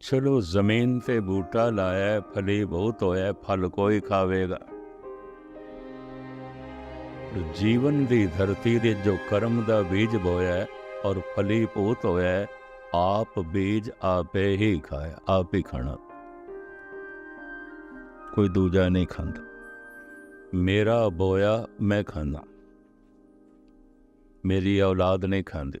ਚਲੋ ਜ਼ਮੀਨ ਤੇ ਬੂਟਾ ਲਾਇਆ, ਫਲੀ ਬਹੁਤ ਹੋਇਆ, ਫਲ ਕੋਈ ਖਾਵੇਗਾ? ਜੀਵਨ ਦੀ ਧਰਤੀ ਦੇ ਜੋ ਕਰਮ ਦਾ ਬੀਜ ਬੋਇਆ ਔਰ ਫਲੀ ਪੂਤ ਹੋਇਆ ਆਪ ਬੀਜ ਆਪੇ ਹੀ ਖਾਇਆ, ਆਪ ਹੀ ਖਾਣਾ। ਕੋਈ ਦੂਜਾ ਨਹੀਂ ਖਾਂਦਾ। ਮੇਰਾ ਬੋਇਆ, ਮੈਂ ਖਾਂਦਾ। ਮੇਰੀ ਔਲਾਦ ਨਹੀਂ ਖਾਂਦੇ।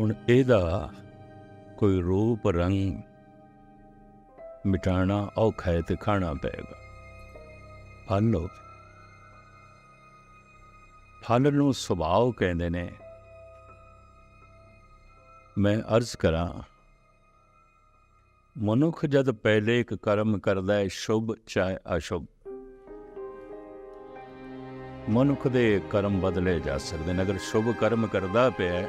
ਹੁਣ ਇਹਦਾ ਕੋਈ ਰੂਪ ਰੰਗ ਮਿਟਾਣਾ ਔਖਾ ਹੈ ਤੇ ਖਾਣਾ ਪਏਗਾ। ਫਲ ਲੋ ਫਲ ਨੂੰ ਸੁਭਾਅ ਕਹਿੰਦੇ ਨੇ। ਮੈਂ ਅਰਜ਼ ਕਰਾਂ, ਮਨੁੱਖ ਜਦ ਪਹਿਲੇ ਇੱਕ ਕਰਮ ਕਰਦਾ ਹੈ, ਸ਼ੁਭ ਚਾਹੇ ਅਸ਼ੁਭ। ਮਨੁੱਖ ਦੇ ਕਰਮ ਬਦਲੇ ਜਾ ਸਕਦੇ ਨੇ, ਅਗਰ ਸ਼ੁਭ ਕਰਮ ਕਰਦਾ ਪਿਆ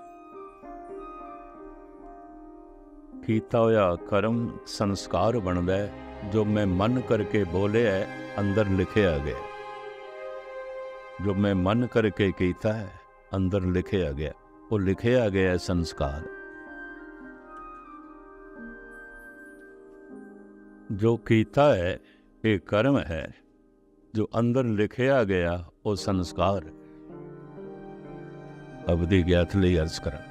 ਕੀਤਾ ਹੋਇਆ ਕਰਮ ਸੰਸਕਾਰ ਬਣਦਾ ਹੈ, ਜੋ ਮੈਂ ਮਨ ਕਰਕੇ ਬੋਲਿਆ ਹੈ, ਅੰਦਰ ਲਿਖਿਆ ਗਿਆ ਜੋ ਮੈਂ ਮਨ ਕਰਕੇ ਕੀਤਾ ਹੈ, ਅੰਦਰ ਲਿਖਿਆ ਗਿਆ ਉਹ ਲਿਖਿਆ ਗਿਆ ਸੰਸਕਾਰ। ਜੋ ਕੀਤਾ ਹੈ, ਇਹ ਕਰਮ ਹੈ। ਜੋ ਅੰਦਰ ਲਿਖਿਆ ਗਿਆ, ਉਹ ਸੰਸਕਾਰ ਅਬਦੀ ਗਿਆਤ ਲਈ ਅਰਜ਼ ਕਰਾਂ।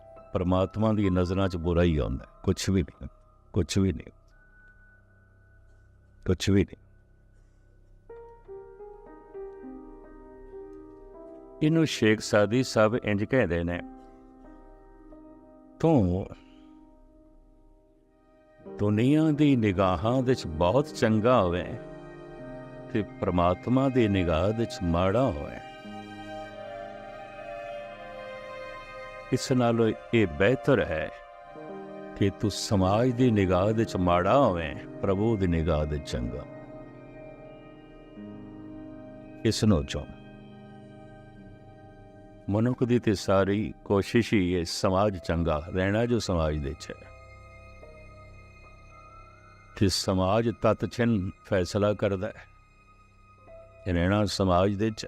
ਪਰਮਾਤਮਾ ਦੀ ਨਜ਼ਰਾਂ 'ਚ ਬੁਰਾ ਹੀ। ਆਉਂਦਾ ਕੁਝ ਵੀ ਨਹੀਂ ਕੁਝ ਵੀ ਨਹੀਂ। ਕੁਝ ਵੀ ਨਹੀਂ। ਇਹਨੂੰ ਸ਼ੇਖ ਸਾਦੀ ਸਾਹਿਬ ਇੰਜ ਕਹਿੰਦੇ ਨੇ, ਤੂੰ ਦੁਨੀਆ ਦੀ ਨਿਗਾਹਾਂ ਵਿੱਚ ਬਹੁਤ ਚੰਗਾ ਹੋਵੇ ਤੇ ਪ੍ਰਮਾਤਮਾ ਦੀ ਨਿਗਾਹ ਵਿੱਚ ਮਾੜਾ ਹੋਵੇ। ਇਸ ਨਾਲੋਂ ਇਹ ਬਿਹਤਰ ਹੈ ਕਿ ਤੂੰ ਸਮਾਜ ਦੀ ਨਿਗਾਹ ਵਿੱਚ ਮਾੜਾ ਹੋਵੇ, ਪ੍ਰਭੂ ਦੀ ਨਿਗਾਹ ਵਿੱਚ ਚੰਗਾ। ਇਸ ਨੂੰ ਚੁਣ। ਮਨੁੱਖ ਦੀ ਤੇ ਸਾਰੀ ਕੋਸ਼ਿਸ਼ ਹੀ ਹੈ ਸਮਾਜ ਚੰਗਾ, ਰਹਿਣਾ ਜੋ ਸਮਾਜ ਦੇ ਚ ਹੈ। ਕਿ ਸਮਾਜ ਤਤ ਚਿੰਨ ਫੈਸਲਾ ਕਰਦਾ ਹੈ। ਰਹਿਣਾ ਸਮਾਜ ਦੇ ਚ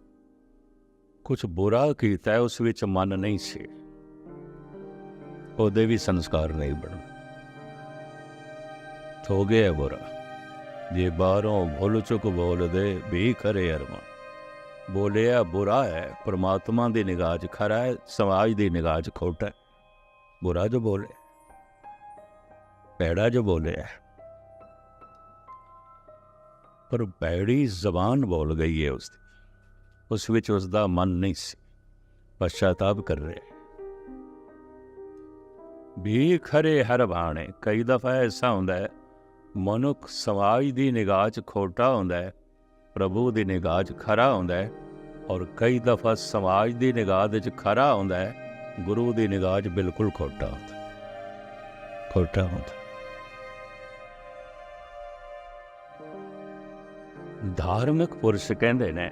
ਕੁਝ ਬੁਰਾ ਕੀਤਾ ਹੈ, ਉਸ ਵਿੱਚ ਮਨ ਨਹੀਂ ਸੀ। ਉਹਦੇ ਵੀ ਸੰਸਕਾਰ ਨਹੀਂ ਬਣ। ਹੋ ਗਿਆ ਬੁਰਾ। ਜੇ ਬਾਹਰੋਂ ਭੁੱਲ ਚੁੱਕ ਬੋਲਦੇ ਵੀ ਖਰੇ ਅਰਮਾ। ਬੋਲਿਆ ਬੁਰਾ ਹੈ, ਪ੍ਰਮਾਤਮਾ ਦੀ ਨਿਗਾਹ 'ਚ ਖਰਾ ਹੈ, ਸਮਾਜ ਦੀ ਨਿਗਾਹ 'ਚ ਖੋਟਾ ਹੈ। ਬੁਰਾ ਜੋ ਬੋਲੇ ਪੈੜਾ ਜੋ ਬੋਲਿਆ। ਪਰ ਪੈੜੀ ਜ਼ਬਾਨ ਬੋਲ ਗਈ ਹੈ ਉਸ ਦੀ ਉਸ ਵਿੱਚ ਉਸ ਦਾ ਮਨ ਨਹੀਂ ਸੀ ਪਛਤਾਪ ਕਰ ਰਿਹਾ ਵੀ ਖਰੇ ਹਰ ਬਾਣੇ, ਕਈ ਦਫਾ ਐਸਾ ਹੁੰਦਾ ਹੈ, ਮਨੁੱਖ ਸਮਾਜ ਦੀ ਨਿਗਾਹ 'ਚ ਖੋਟਾ ਹੁੰਦਾ ਹੈ, ਪ੍ਰਭੂ ਦੀ ਨਿਗਾਹ 'ਚ ਖਰਾ ਹੁੰਦਾ ਹੈ ਔਰ ਕਈ ਦਫਾ ਸਮਾਜ ਦੀ ਨਿਗਾਹ ਦੇ 'ਚ ਖਰਾ ਹੁੰਦਾ ਹੈ, ਗੁਰੂ ਦੀ ਨਿਗਾਹ 'ਚ ਬਿਲਕੁਲ ਖੋਟਾ ਹੁੰਦਾ ਖੋਟਾ ਹੁੰਦਾ ਧਾਰਮਿਕ ਪੁਰਸ਼ ਕਹਿੰਦੇ ਨੇ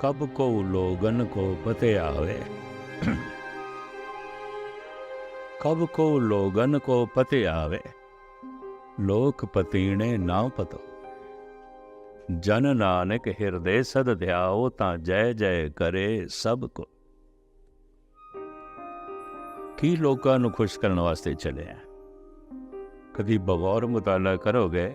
ਕਬ ਕੋ ਲੋਗਨ ਕੋ ਪਤੇ ਆਵੇ? ਕਬ ਕੋ ਲੋਗਨ ਕੋ ਪਤੇ ਆਵੇ? ਲੋਕ ਪਤੀਣੇ ਨਾ ਪਤੋ। ਜਨ ਨਾਨਕ ਹਿਰਦੇ ਸਦ ਧਿਆਓ ਤਾਂ ਜੈ ਜੈ ਕਰੇ ਸਭ ਕੋ। ਕੀ ਲੋਕਾਂ ਨੂੰ ਖੁਸ਼ ਕਰਨ ਵਾਸਤੇ ਚੱਲੇ ਆ? ਕਦੀ ਬਗੌਰ ਮੁਤਾਲਾ ਕਰੋਗੇ?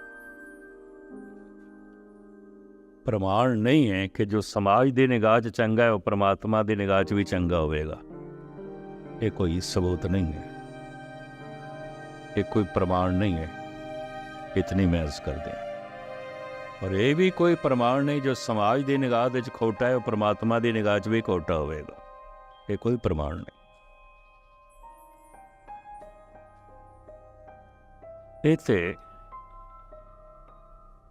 ਪ੍ਰਮਾਣ ਨਹੀਂ ਹੈ ਕਿ ਜੋ ਸਮਾਜ ਦੀ ਨਿਗਾਹ 'ਚ ਚੰਗਾ ਹੈ, ਉਹ ਪ੍ਰਮਾਤਮਾ ਦੀ ਨਿਗਾਹ 'ਚ ਵੀ ਚੰਗਾ ਹੋਵੇਗਾ। ਇਹ ਕੋਈ ਸਬੂਤ ਨਹੀਂ ਹੈ। ਇਹ ਕੋਈ ਪ੍ਰਮਾਣ ਨਹੀਂ ਹੈ। ਇਤਨੀ ਮੈਂ ਕਰਦੇ ਹਾਂ। ਔਰ ਇਹ ਵੀ ਕੋਈ ਪ੍ਰਮਾਣ ਨਹੀਂ ਜੋ ਸਮਾਜ ਦੀ ਨਿਗਾਹ ਵਿੱਚ ਖੋਟਾ ਹੈ, ਉਹ ਪ੍ਰਮਾਤਮਾ ਦੀ ਨਿਗਾਹ 'ਚ ਵੀ ਖੋਟਾ ਹੋਵੇਗਾ। ਇਹ ਕੋਈ ਪ੍ਰਮਾਣ ਨਹੀਂ। ਇਹ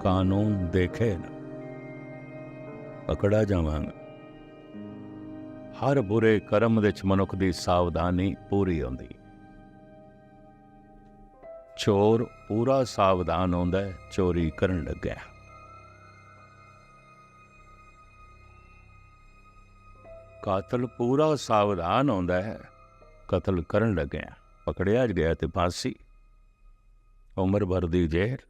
ਕਾਨੂੰਨ ਦੇਖੇ ਨਾ, ਪਕੜਾ ਜਾਵਾਂਗਾ। ਹਰ ਬੁਰੇ ਕਰਮ ਵਿੱਚ ਮਨੁੱਖ ਦੀ ਸਾਵਧਾਨੀ ਪੂਰੀ ਹੁੰਦੀ। ਚੋਰ ਪੂਰਾ ਸਾਵਧਾਨ ਹੁੰਦਾ ਹੈ, ਚੋਰੀ ਕਰਨ ਲੱਗਿਆ। ਕਾਤਲ ਪੂਰਾ ਸਾਵਧਾਨ ਹੁੰਦਾ ਹੈ, ਕਤਲ ਕਰਨ ਲੱਗਿਆ। ਪਕੜਿਆ ਗਿਆ ਤੇ ਫਾਂਸੀ। ਉਮਰ ਭਰ ਦੀ ਜੇਲ੍ਹ।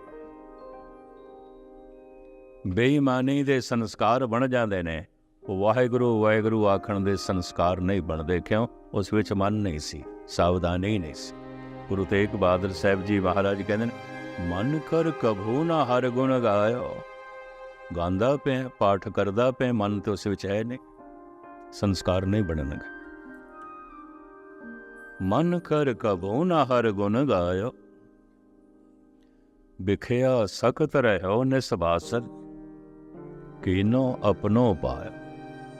ਬੇਈਮਾਨੀ ਦੇ ਸੰਸਕਾਰ ਬਣ ਜਾਂਦੇ ਨੇ। ਵਾਹਿਗੁਰੂ ਵਾਹਿਗੁਰੂ ਆਖਣ ਦੇ ਸੰਸਕਾਰ ਨਹੀਂ ਬਣਦੇ, ਕਿਉਂ? ਉਸ ਵਿੱਚ ਮਨ ਨਹੀਂ ਸੀ, ਸਾਵਧਾਨੀ ਨਹੀਂ ਸੀ। ਗੁਰੂ ਤੇਗ ਬਹਾਦਰ ਸਾਹਿਬ ਜੀ ਮਹਾਰਾਜ ਕਹਿੰਦੇ ਨੇ, ਮਨ ਕਰ ਕਭੂ ਨਾ ਹਰ ਗੁਣ ਗਾਇਓ। ਗਾਉਂਦਾ ਪਿਆ, ਪਾਠ ਕਰਦਾ ਪਿਆ, ਮਨ ਤੇ ਉਸ ਵਿੱਚ ਹੈ ਨਹੀਂ। ਸੰਸਕਾਰ ਨਹੀਂ ਬਣਨਗੇ। ਮਨ ਕਰ ਕਭੂ ਨਾ ਹਰ ਗੁਣ ਗਾਇਓ। ਵਿਖਿਆ ਸਖਤ ਰਹਿਓ ਨਿਸਬਾਸਰ ਕੀਨੋ ਆਪਣੋ ਪਾਇਓ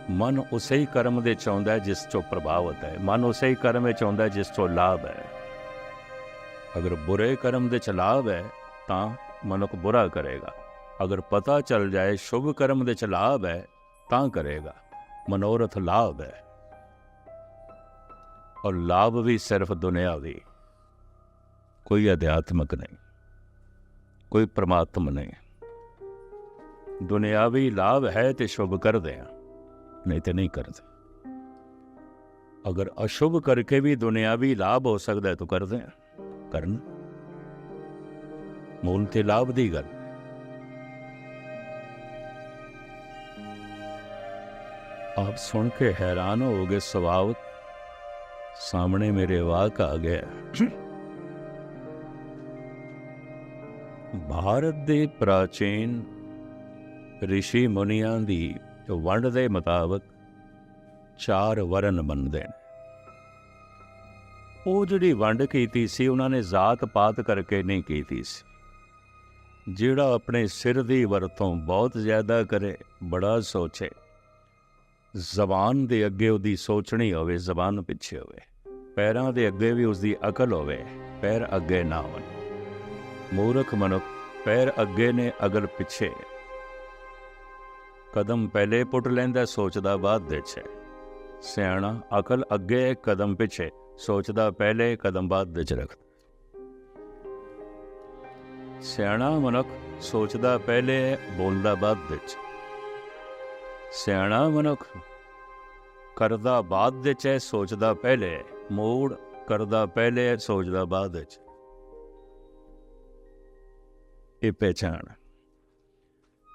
ਮਨ ਉਸੇ ਹੀ ਕਰਮ ਦੇ ਚਾਹੁੰਦਾ ਹੈ ਜਿਸ ਤੋਂ ਪ੍ਰਭਾਵਿਤ ਹੈ। ਮਨ ਉਸੇ ਹੀ ਕਰਮ ਵਿੱਚ ਆਉਂਦਾ ਹੈ ਜਿਸ ਤੋਂ ਲਾਭ ਹੈ। ਅਗਰ ਬੁਰੇ ਕਰਮ ਦੇ ਚ ਲਾਭ ਹੈ, ਤਾਂ ਮਨੁੱਖ ਬੁਰਾ ਕਰੇਗਾ। ਅਗਰ ਪਤਾ ਚੱਲ ਜਾਏ ਸ਼ੁਭ ਕਰਮ ਦੇ ਚ ਲਾਭ ਹੈ, ਤਾਂ ਕਰੇਗਾ। ਮਨੋਰਥ ਲਾਭ ਹੈ। ਔਰ ਲਾਭ ਵੀ ਸਿਰਫ ਦੁਨਿਆਵੀ ਕੋਈ ਅਧਿਆਤਮਕ ਨਹੀਂ। ਕੋਈ ਪ੍ਰਮਾਤਮ ਨਹੀਂ। ਦੁਨਿਆਵੀ ਲਾਭ ਹੈ ਤੇ ਸ਼ੁਭ ਕਰਦੇ ਆ ਨਹੀਂ ਤੇ ਨਹੀਂ ਕਰਦੇ ਅਗਰ ਅਸ਼ੁਭ ਕਰਕੇ ਵੀ ਦੁਨਿਆਵੀ ਲਾਭ ਹੋ ਸਕਦਾ ਹੈ ਤਾਂ ਕਰਦੇ ਆ ਕਰਨ ਮੂਲ ਤੇ ਲਾਭ ਦੀ ਗੱਲ ਆਪ ਸੁਣ ਕੇ ਹੈਰਾਨ ਹੋਗੇ ਸੁਭਾਵ ਸਾਹਮਣੇ ਮੇਰੇ ਵਾਕ ਆ ਗਿਆ ਭਾਰਤ ਦੇ ਪ੍ਰਾਚੀਨ ਰਿਸ਼ੀ ਮੁਨੀਆਂ ਦੀ ਵੰਡ ਦੇ ਮੁਤਾਬਕ ਚਾਰ ਵਰਨ ਮੰਨਦੇ ਨੇ। ਉਹ ਜਿਹੜੀ ਵੰਡ ਕੀਤੀ ਸੀ, ਉਹਨਾਂ ਨੇ ਜ਼ਾਤ ਪਾਤ ਕਰਕੇ ਨਹੀਂ ਕੀਤੀ ਸੀ। ਜਿਹੜਾ ਆਪਣੇ ਸਿਰ ਦੀ ਵਰਤੋਂ ਬਹੁਤ ਜ਼ਿਆਦਾ ਕਰੇ, ਬੜਾ ਸੋਚੇ। ਜ਼ਬਾਨ ਦੇ ਅੱਗੇ ਉਹਦੀ ਸੋਚਣੀ ਹੋਵੇ, ਜ਼ਬਾਨ ਪਿੱਛੇ ਹੋਵੇ। ਪੈਰਾਂ ਦੇ ਅੱਗੇ ਵੀ ਉਸਦੀ ਅਕਲ ਹੋਵੇ, ਪੈਰ ਅੱਗੇ ਨਾ ਹੋਣ। ਮੂਰਖ ਮਨੁੱਖ, ਪੈਰ ਅੱਗੇ ਨੇ, ਅਗਰ ਪਿੱਛੇ। ਕਦਮ ਪਹਿਲੇ ਪੁੱਟ ਲੈਂਦਾ ਸੋਚਦਾ ਬਾਅਦ ਵਿੱਚ। ਹੈ ਸਿਆਣਾ ਅਕਲ ਅੱਗੇ, ਕਦਮ ਪਿੱਛੇ, ਸੋਚਦਾ ਪਹਿਲੇ, ਕਦਮ ਬਾਅਦ ਵਿੱਚ ਰੱਖਦਾ ਸਿਆਣਾ ਮਨੁੱਖ ਸੋਚਦਾ ਪਹਿਲੇ, ਬੋਲਦਾ ਬਾਅਦ ਵਿੱਚ। ਸਿਆਣਾ ਮਨੁੱਖ ਕਰਦਾ ਬਾਅਦ ਵਿੱਚ ਹੈ ਸੋਚਦਾ ਪਹਿਲੇ, ਮੂੜ ਕਰਦਾ ਪਹਿਲੇ, ਸੋਚਦਾ ਬਾਅਦ ਵਿੱਚ। ਇਹ ਪਹਿਚਾਨ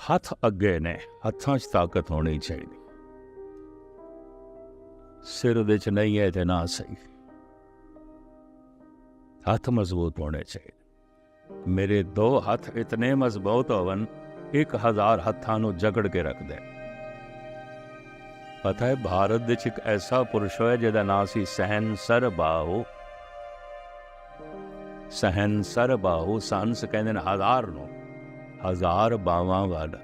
ਹੱਥ ਅੱਗੇ ਨੇ, ਹੱਥਾਂ 'ਚ ਤਾਕਤ ਹੋਣੀ ਚਾਹੀਦੀ। ਸਿਰ ਦੇ 'ਚ ਨਹੀਂ ਹੈ ਤੇ ਨਾ ਸਹੀ। ਹੱਥ ਮਜ਼ਬੂਤ ਹੋਣੇ ਚਾਹੀਦੇ। ਮੇਰੇ ਦੋ ਹੱਥ ਇਤਨੇ ਮਜ਼ਬੂਤ ਹੋਵਨ 1000 ਹੱਥਾਂ ਨੂੰ ਜਕੜ ਕੇ ਰੱਖਦੇ ਪਤਾ ਹੈ, ਭਾਰਤ ਵਿੱਚ ਇੱਕ ਐਸਾ ਪੁਰਸ਼ ਹੋਇਆ ਜਿਹਦਾ ਨਾਮ ਸੀ ਸਹਿਨਸਰ ਬਾਹੂ। ਸਹਿਨਸਰ ਬਾਹੂ ਸੰਸ ਕਹਿੰਦੇ ਨੇ ਹਜ਼ਾਰ ਨੂੰ। ਹਜ਼ਾਰ ਬਾਵਾਂ ਵਾਲਾ।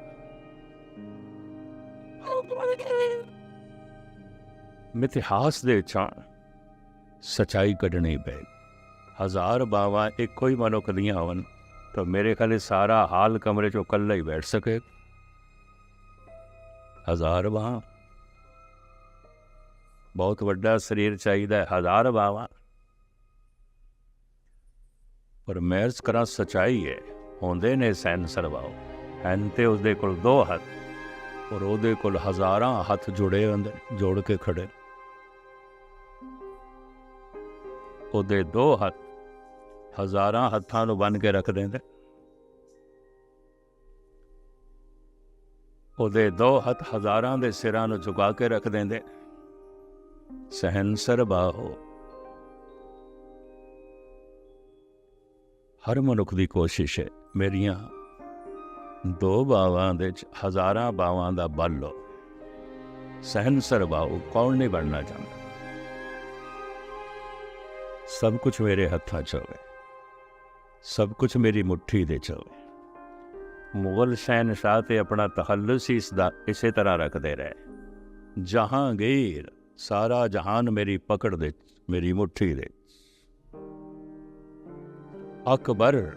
ਮਿਥਿਹਾਸ ਦੇ ਚਾ ਸਚਾਈ ਕੱਢਣੀ ਪਏ ਹਜ਼ਾਰ ਬਾਵਾਂ ਇੱਕੋ ਹੀ ਮਨੁੱਖ ਦੀਆਂ ਹੋਣ, ਤਾਂ ਮੇਰੇ ਖਿਆਲ ਸਾਰਾ ਹਾਲ ਕਮਰੇ 'ਚੋਂ ਇਕੱਲਾ ਹੀ ਬੈਠ ਸਕੇ। ਹਜ਼ਾਰ ਬਾਹਾਂ ਬਹੁਤ ਵੱਡਾ ਸਰੀਰ ਚਾਹੀਦਾ ਹੈ, ਹਜ਼ਾਰ ਬਾਹਾਂ ਪਰ ਮੈਰਸ ਕਰਾਂ ਸਚਾਈ ਹੈ। ਹੁੰਦੇ ਨੇ ਸੈਂਸਰ ਬਾਉ ਹਨ ਤੇ ਉਸਦੇ ਕੋਲ ਦੋ ਹੱਥ, ਔਰ ਉਹਦੇ ਕੋਲ ਹਜ਼ਾਰਾਂ ਹੱਥ ਜੁੜੇ ਹੁੰਦੇ ਜੋੜ ਕੇ ਖੜੇ ਉਹਦੇ ਦੋ ਹੱਥ ਹਜ਼ਾਰਾਂ ਹੱਥਾਂ ਨੂੰ ਬੰਨ ਕੇ ਰੱਖ ਦਿੰਦੇ ਉਹਦੇ ਦੋ ਹੱਥ ਹਜ਼ਾਰਾਂ ਦੇ ਸਿਰਾਂ ਨੂੰ ਝੁਕਾ ਕੇ ਰੱਖ ਦਿੰਦੇ ਸਹਿਨਸਰ ਬਾਹੋ ਹਰ ਮਨੁੱਖ ਦੀ ਕੋਸ਼ਿਸ਼ ਹੈ ਮੇਰੀਆਂ ਦੋ ਬਾਵਾਂ ਦੇ ਚ ਹਜ਼ਾਰਾਂ ਬਾਵਾਂ ਦਾ ਬਲ ਲੋ ਸਹਿਨਸਰ ਬਾਹੂ ਕੌਣ ਨਹੀਂ ਬਣਨਾ ਚਾਹੁੰਦਾ? ਸਭ ਕੁਝ ਮੇਰੇ ਹੱਥਾਂ 'ਚ ਹੋਵੇ। ਸਭ ਕੁਝ ਮੇਰੀ ਮੁੱਠੀ ਦੇ 'ਚ ਹੋਵੇ। ਮੁਗਲ ਸ਼ਹਿਨशाह ਤੇ ਆਪਣਾ ਤਖੱਲੁਸ ਇਸ ਦਾ ਇਸੇ ਤਰ੍ਹਾਂ ਰੱਖਦੇ ਰਹੇ। ਜਹਾਂਗੀਰ, ਸਾਰਾ ਜਹਾਨ ਮੇਰੀ ਪਕੜ ਦੇ, ਮੇਰੀ ਮੁੱਠੀ ਦੇ। ਅਕਬਰ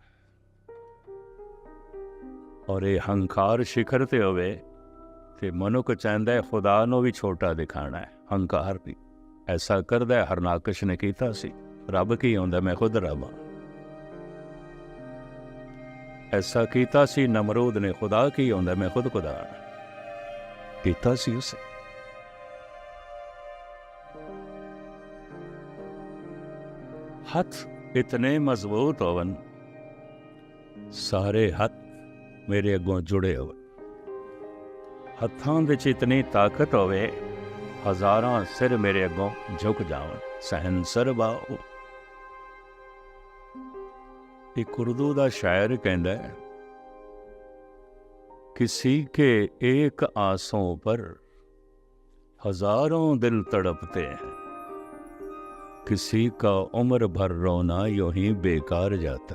ਔਰ ਇਹ ਹੰਕਾਰ ਸ਼ਿਖਰ ਤੇ ਹੋਵੇ, ਤੇ ਮਨੁੱਖ ਚਾਹੁੰਦਾ ਹੈ ਖੁਦਾ ਨੂੰ ਵੀ ਛੋਟਾ ਦਿਖਾਣਾ ਹੈ। ਹੰਕਾਰ ਵੀ ਐਸਾ ਕਰਦਾ ਹੈ, ਹਰਨਾਕਸ਼ ਨੇ ਕੀਤਾ ਸੀ। ਰੱਬ ਕੀ ਹੁੰਦਾ, ਮੈਂ ਖੁਦ ਰੱਬ ਹਾਂ। ਐਸਾ ਕੀਤਾ ਸੀ, ਨਮਰੂਦ ਨੇ, ਖੁਦਾ ਕੀ ਹੁੰਦਾ, ਮੈਂ ਖੁਦ ਖੁਦਾ ਹਾਂ। ਕੀਤਾ ਸੀ ਉਸ। ਹੱਥ ਇਤਨੇ ਮਜ਼ਬੂਤ ਹੋਵਨ। ਸਾਰੇ ਹੱਥ ਮੇਰੇ ਅੱਗੋਂ ਜੁੜੇ ਹੋਵੇ ਹੱਥਾਂ ਵਿੱਚ ਇਤਨੀ ਤਾਕਤ ਹੋਵੇ ਹਜ਼ਾਰਾਂ ਸਿਰ ਮੇਰੇ ਅੱਗੋਂ ਝੁਕ ਜਾਵਣ ਸਹਿਨਸਰ ਬਾਉ ਇੱਕ ਉਰਦੂ ਦਾ ਸ਼ਾਇਰ ਕਹਿੰਦਾ ਹੈ किसी के एक आंसों पर हजारों दिल तड़पते हैं किसी का उम्र भर रोना यूं ही बेकार जाता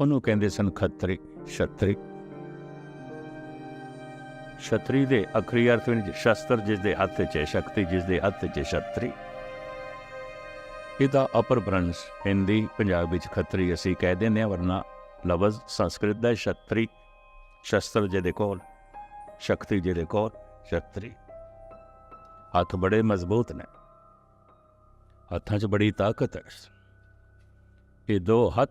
ਉਹਨੂੰ ਕਹਿੰਦੇ ਸਨ ਖੱਤਰੀ, ਛਤਰੀ। ਛਤਰੀ ਦੇ ਅਖਰੀ ਅਰਥ ਵਿੱਚ ਸ਼ਸਤਰ ਜਿਸ ਦੇ ਹੱਥ 'ਚ ਹੈ, ਸ਼ਕਤੀ ਜਿਸ ਦੇ ਹੱਥ 'ਚ ਛਤਰੀ। ਇਹਦਾ ਅਪਰ ਬ੍ਰੰਸ਼ ਹਿੰਦੀ, ਪੰਜਾਬ ਵਿੱਚ ਖੱਤਰੀ ਅਸੀਂ ਕਹਿ ਦਿੰਦੇ ਹਾਂ, ਵਰਨਾ ਲਫ਼ਜ਼ ਸੰਸਕ੍ਰਿਤ ਦਾ ਛਤਰੀ। ਸ਼ਸਤਰ ਜਿਹਦੇ ਕੋਲ, ਸ਼ਕਤੀ ਜਿਹਦੇ ਕੋਲ, ਛਤਰੀ। ਹੱਥ ਬੜੇ ਮਜ਼ਬੂਤ ਨੇ। ਹੱਥਾਂ 'ਚ ਬੜੀ ਤਾਕਤ ਹੈ। ਇਹ ਦੋ ਹੱਥ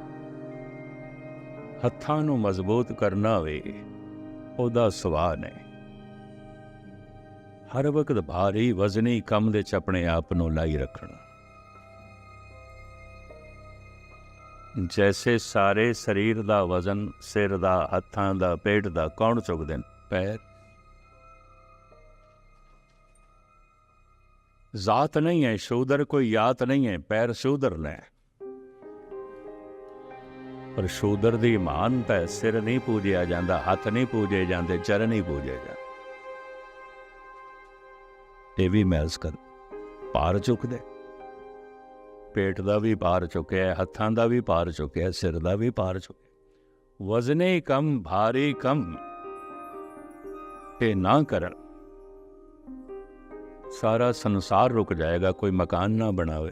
ਹੱਥਾਂ ਨੂੰ ਮਜ਼ਬੂਤ ਕਰਨਾ ਵੇ ਉਹਦਾ ਸਵਾਲ ਹੈ ਹਰ ਵਕਤ ਭਾਰੀ ਵਜ਼ਨੀ ਕੰਮ ਦੇ ਚ ਆਪਣੇ ਆਪ ਨੂੰ ਲਾਈ ਰੱਖਣਾ। ਜੈਸੇ ਸਾਰੇ ਸਰੀਰ ਦਾ ਵਜ਼ਨ, ਸਿਰ ਦਾ, ਹੱਥਾਂ ਦਾ, ਪੇਟ ਦਾ, ਕੌਣ ਚੁੱਕਦੇ ਨੇ? ਪੈਰ। ਜ਼ਾਤ ਨਹੀਂ ਹੈ, ਸ਼ੂਦਰ ਕੋਈ ਯਾਤ ਨਹੀਂ ਹੈ, ਪੈਰ ਸ਼ੂਦਰ ਨੇ ਪਰ ਸ਼ੂਦਰ ਦੀ ਮਾਨਤਾ ਹੈ ਸਿਰ ਨਹੀਂ ਪੂਜਿਆ ਜਾਂਦਾ, ਹੱਥ ਨਹੀਂ ਪੂਜੇ ਜਾਂਦੇ, ਚਰਨ ਹੀ ਪੂਜੇ ਜਾਂਦੇ। ਇਹ ਵੀ ਮੈਲਸ ਕਰ ਭਾਰ ਚੁੱਕਦੇ। ਪੇਟ ਦਾ ਵੀ ਪਾਰ ਚੁੱਕਿਆ, ਹੱਥਾਂ ਦਾ ਵੀ ਪਾਰ ਚੁੱਕਿਆ, ਸਿਰ ਦਾ ਵੀ ਭਾਰ ਚੁੱਕਿਆ। ਵਜ਼ਨੇ ਕਮ, ਭਾਰੀ ਕਮ ਤੇ ਨਾ ਕਰਨ। ਸਾਰਾ ਸੰਸਾਰ ਰੁਕ ਜਾਏਗਾ, ਕੋਈ ਮਕਾਨ ਨਾ ਬਣਾਵੇ।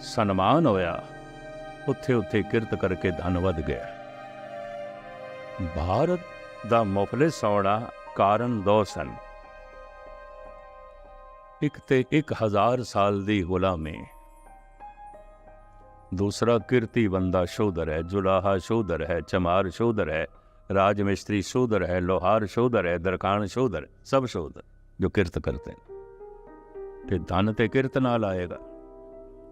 ਸਨਮਾਨ ਹੋਇਆ, ਉੱਥੇ ਉੱਥੇ ਕਿਰਤ ਕਰਕੇ ਧਨ ਵਧ ਗਿਆ। ਭਾਰਤ ਦਾ ਮੁਫਲਿਸ ਹੋਣਾ ਕਾਰਨ ਦੋ ਸਨ। ਇੱਕ ਤੇ 1000 ਸਾਲ ਦੀ ਗੁਲਾਮੀ। ਦੂਸਰਾ ਕਿਰਤੀ ਬੰਦਾ ਸ਼ੋਧਰ ਹੈ, ਜੁਲਾਹਾ ਸ਼ੋਧਰ ਹੈ, ਚਮਾਰ ਸ਼ੋਧਰ ਹੈ ਰਾਜ ਮਿਸਤਰੀ ਸ਼ੂਦਰ ਹੈ, ਲੋਹਾਰ ਸ਼ੂਦਰ ਹੈ ਦਰਕਾਨ ਸ਼ੂਦਰ ਸਭ ਸ਼ੂਦਰ ਜੋ ਕਿਰਤ ਕਰਤੇ ਤੇ ਧਨ ਤੇ ਕਿਰਤ ਨਾਲ ਆਏਗਾ।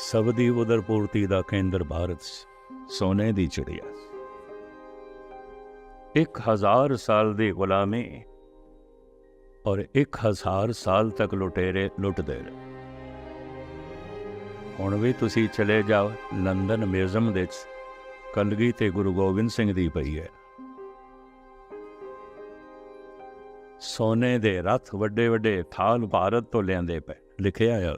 ਸਭ ਦੀ ਉਦਰ ਪੂਰਤੀ ਦਾ ਕੇਂਦਰ ਭਾਰਤ ਸੋਨੇ ਦੀ ਚਿੜੀਆ। ਇੱਕ ਹਜ਼ਾਰ ਸਾਲ ਦੀ ਗੁਲਾਮੀ ਔਰ ਇੱਕ ਹਜ਼ਾਰ ਸਾਲ ਤੱਕ ਲੁਟੇਰੇ ਲੁੱਟਦੇ ਰਹੇ। ਹੁਣ ਵੀ ਤੁਸੀਂ ਚਲੇ ਜਾਓ ਲੰਡਨ ਮਿਊਜ਼ੀਅਮ ਦੇ ਵਿੱਚ ਕਲਗੀ ਤੇ ਗੁਰੂ ਗੋਬਿੰਦ ਸਿੰਘ ਦੀ ਪਈ ਹੈ। ਸੋਨੇ ਦੇ ਰਥ ਵੱਡੇ ਵੱਡੇ ਥਾਲ ਭਾਰਤ ਤੋਂ ਲਿਆਂਦੇ ਪਏ, ਲਿਖਿਆ ਹੈ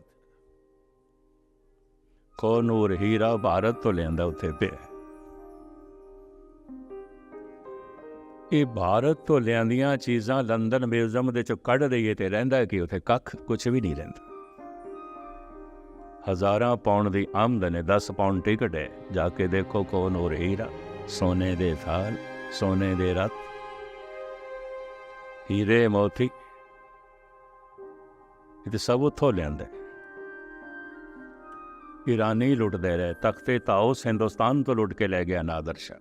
ਕੋ ਨੂਰ ਹੀਰਾ ਭਾਰਤ ਤੋਂ ਲਿਆਂਦਾ ਉੱਥੇ ਪਿਆ। ਇਹ ਭਾਰਤ ਤੋਂ ਲਿਆਂਦੀਆਂ ਚੀਜ਼ਾਂ ਲੰਡਨ ਮਿਊਜ਼ੀਅਮ ਦੇ ਚੋਂ ਕੱਢ ਦਈਏ ਤੇ ਰਹਿੰਦਾ ਕਿ ਉੱਥੇ ਕੱਖ ਕੁਝ ਵੀ ਨਹੀਂ ਰਹਿੰਦਾ। ਹਜ਼ਾਰਾਂ ਪਾਉਂਡ ਦੀ ਆਮਦਨ ਹੈ 10 ਪਾਉਂਡ ਟਿਕਟ ਹੈ। ਜਾ ਕੇ ਦੇਖੋ ਕੌਣ ਹੋ ਹੀਰਾ, ਸੋਨੇ ਦੇ ਥਾਲ, ਸੋਨੇ ਦੇ ਰਤ ਹੀਰੇ ਮੋਤੀ। ਇਹ ਤਾਂ ਸਭ ਉੱਥੋਂ ਲਿਆਂਦੇ ਈਰਾਨੀ ਲੁੱਟਦੇ ਰਹੇ, ਤਖਤੇ ਤਾਉਸ ਹਿੰਦੁਸਤਾਨ ਤੋਂ ਲੁੱਟ ਕੇ ਲੈ ਗਿਆ ਨਾਦਰ ਸ਼ਾਹ।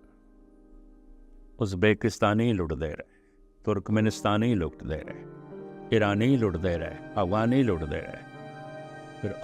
ਉਜ਼ਬੇਕਿਸਤਾਨੀ ਲੁੱਟਦੇ ਰਹੇ, ਤੁਰਕਮਨਿਸਤਾਨੀ ਲੁੱਟਦੇ ਰਹੇ ਈਰਾਨੀ ਲੁੱਟਦੇ ਰਹੇ, ਅਫਗਾਨੀ ਲੁੱਟਦੇ ਰਹੇ